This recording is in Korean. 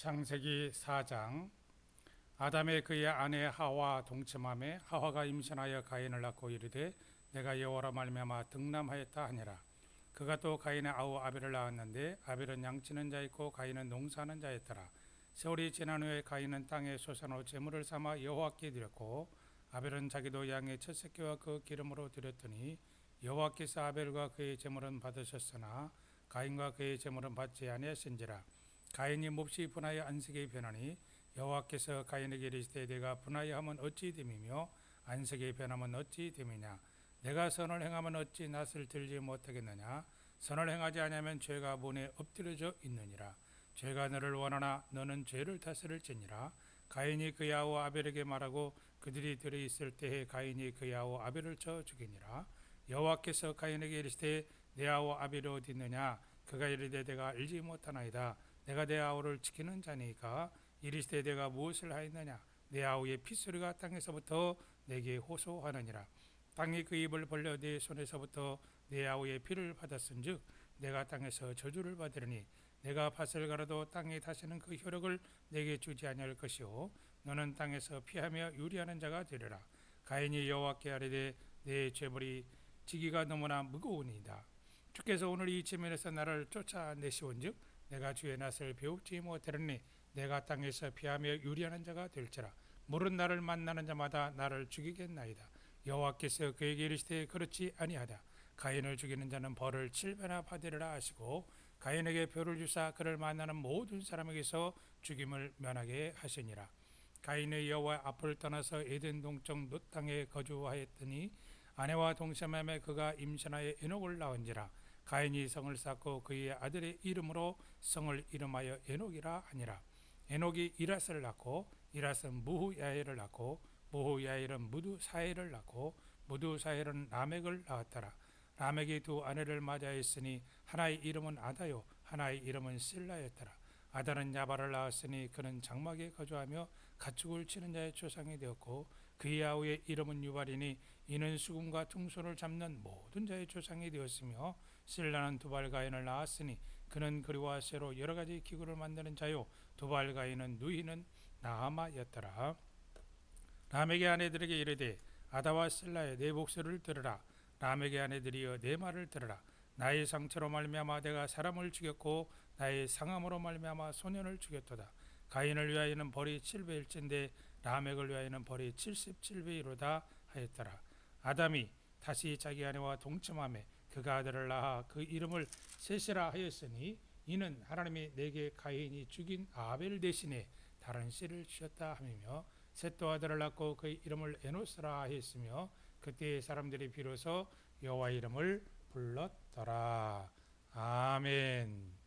창세기 4장 아담의 그의 아내 하와 동침함에 하와가 임신하여 가인을 낳고 이르되 내가 여호와라 말미암아 등남하였다 하니라. 그가 또 가인의 아우 아벨을 낳았는데 아벨은 양치는 자였고 가인은 농사하는 자였더라. 세월이 지난 후에 가인은 땅에 소산으로 제물을 삼아 여호와께 드렸고 아벨은 자기도 양의 첫 새끼와 그 기름으로 드렸더니 여호와께서 아벨과 그의 제물은 받으셨으나 가인과 그의 제물은 받지 아니하신지라 가인이 몹시 분하여 안색이 변하니 여호와께서 가인에게 이르시되 내가 분하여 하면 어찌 됨이며 안색이 변하면 어찌 됨이냐? 내가 선을 행하면 어찌 낯을 들지 못하겠느냐? 선을 행하지 아니하면 죄가 문에 엎드려져 있느니라. 죄가 너를 원하나 너는 죄를 다스릴지니라. 가인이 그 야후 아벨에게 말하고 그들이 들어 있을 때에 가인이 그 야후 아벨을 쳐 죽이니라. 여호와께서 가인에게 이르시되 내 아우 아벨이 어디 있느냐? 그가 이르되 내가 알지 못하나이다 내가 내 아우를 지키는 자니까 이르시되 내가 무엇을 하였느냐? 내 아우의 피소리가 땅에서부터 내게 호소하느니라. 땅이 그 입을 벌려 내 손에서부터 내 아우의 피를 받았은즉 내가 땅에서 저주를 받으리니 내가 밭을 갈아도 땅에 다시는 그 효력을 내게 주지 아니할 것이요. 너는 땅에서 피하며 유리하는 자가 되리라. 가인이 여호와께 아뢰되 내 죄물이 지기가 너무나 무거우니이다. 주께서 오늘 이 지면에서 나를 쫓아내시온즉 내가 주의 낯을 배우지 못하리니 내가 땅에서 피하며 유리하는 자가 될지라. 모른 나를 만나는 자마다 나를 죽이겠나이다. 여호와께서 그에게 이르시되 그렇지 아니하다. 가인을 죽이는 자는 벌을 칠배나 받으리라 하시고 가인에게 표를 주사 그를 만나는 모든 사람에게서 죽임을 면하게 하시니라. 가인의 여호와 앞을 떠나서 에덴 동쪽 놋 땅에 거주하였더니 아내와 동sem함에 그가 임신하여 에녹을 낳은지라 가인이 성을 쌓고 그의 아들의 이름으로 성을 이름하여 에녹이라 하니라. 에녹이 이라스를 낳고 이라스는 무후야엘을 낳고 무후야엘은 무두사엘을 낳고 무두사엘은 라멕을 낳았더라. 라멕이 두 아내를 맞이하였으니 하나의 이름은 아다요 하나의 이름은 실라였더라. 아다는 야발을 낳았으니 그는 장막에 거주하며 가축을 치는 자의 조상이 되었고 그의 아우의 이름은 유발이니 이는 수금과 퉁소를 잡는 모든 자의 조상이 되었으며 실라는 두발가인을 낳았으니 그는 그리와 쇠로 여러 가지 기구를 만드는 자요. 두발가인은 누이는 나아마였더라. 라멕의 아내들에게 이르되 아다와 실라의 내 목소리를 들으라. 라멕의 아내들이여 내 말을 들으라. 나의 상처로 말미암아 내가 사람을 죽였고 나의 상함으로 말미암아 소년을 죽였도다. 가인을 위하여는 벌이 7배일진데 라멕을 위하여는 벌이 77배이로다 하였더라 아담이 다시 자기 아내와 동침함에 그가 아들을 낳아 그 이름을 셋이라 하였으니 이는 하나님이 내게 가인이 죽인 아벨 대신에 다른 씨를 주셨다 함이며 셋도 아들을 낳고 그 이름을 에노스라 하였으며 그때 사람들이 비로소 여호와 이름을 불렀더라 아멘.